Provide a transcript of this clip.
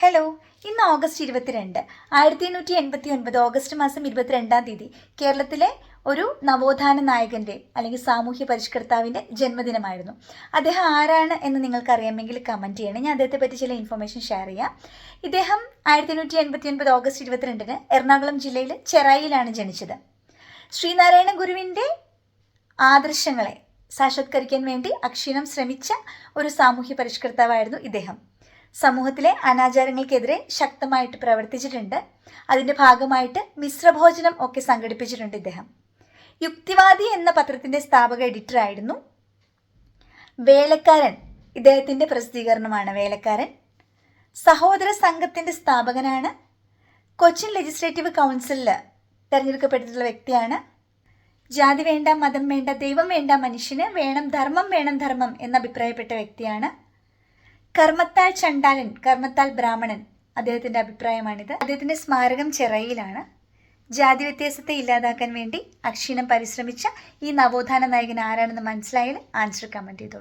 Hello ഇന്ന് August ഇരുപത്തിരണ്ട് ആയിരത്തി എണ്ണൂറ്റി എൺപത്തി ഒൻപത് ഓഗസ്റ്റ് മാസം ഇരുപത്തിരണ്ടാം തീയതി കേരളത്തിലെ ഒരു നവോത്ഥാന നായകന്റെ അല്ലെങ്കിൽ സാമൂഹ്യ പരിഷ്കർത്താവിന്റെ ജന്മദിനമായിരുന്നു. അദ്ദേഹം ആരാണ് എന്ന് നിങ്ങൾക്ക് അറിയാമെങ്കിൽ കമന്റ് ചെയ്യണം. ഞാൻ അദ്ദേഹത്തെ പറ്റി ചില ഇൻഫർമേഷൻ ഷെയർ ചെയ്യാം. ഇദ്ദേഹം ആയിരത്തി എണ്ണൂറ്റി എൺപത്തി ഒൻപത് ഓഗസ്റ്റ് ഇരുപത്തിരണ്ടിന് എറണാകുളം ജില്ലയിൽ ചെറായിലാണ് ജനിച്ചത്. ശ്രീനാരായണ ഗുരുവിന്റെ ആദർശങ്ങളെ സാക്ഷാത്കരിക്കാൻ വേണ്ടി അക്ഷീണം ശ്രമിച്ച ഒരു സാമൂഹ്യ പരിഷ്കർത്താവായിരുന്നു ഇദ്ദേഹം. സമൂഹത്തിലെ അനാചാരങ്ങൾക്കെതിരെ ശക്തമായിട്ട് പ്രവർത്തിച്ചിട്ടുണ്ട്. അതിന്റെ ഭാഗമായിട്ട് മിശ്രഭോജനം ഒക്കെ സംഘടിപ്പിച്ചിട്ടുണ്ട് ഇദ്ദേഹം. യുക്തിവാദി എന്ന പത്രത്തിന്റെ സ്ഥാപക എഡിറ്റർ ആയിരുന്നു. വേലക്കാരൻ ഇദ്ദേഹത്തിന്റെ പ്രസിദ്ധീകരണമാണ് വേലക്കാരൻ. സഹോദര സംഘത്തിന്റെ സ്ഥാപകനാണ്. കൊച്ചിൻ ലെജിസ്ലേറ്റീവ് കൗൺസിലിൽ തിരഞ്ഞെടുക്കപ്പെട്ടിട്ടുള്ള വ്യക്തിയാണ്. ജാതി വേണ്ട മതം വേണ്ട ദൈവം വേണ്ട മനുഷ്യന് വേണം ധർമ്മം വേണം ധർമ്മം എന്നഭിപ്രായപ്പെട്ട വ്യക്തിയാണ്. കർമ്മത്താൽ ചണ്ടാലൻ കർമ്മത്താൽ ബ്രാഹ്മണൻ അദ്ദേഹത്തിന്റെ അഭിപ്രായമാണിത്. അദ്ദേഹത്തിന്റെ സ്മാരകം ചെറയിലാണ്. ജാതി വ്യത്യാസത്തെ ഇല്ലാതാക്കാൻ വേണ്ടി അക്ഷീണം പരിശ്രമിച്ച ഈ നവോത്ഥാന നായകൻ ആരാണെന്ന് മനസ്സിലായാൽ ആൻസർ കമന്റ് ചെയ്തോളൂ.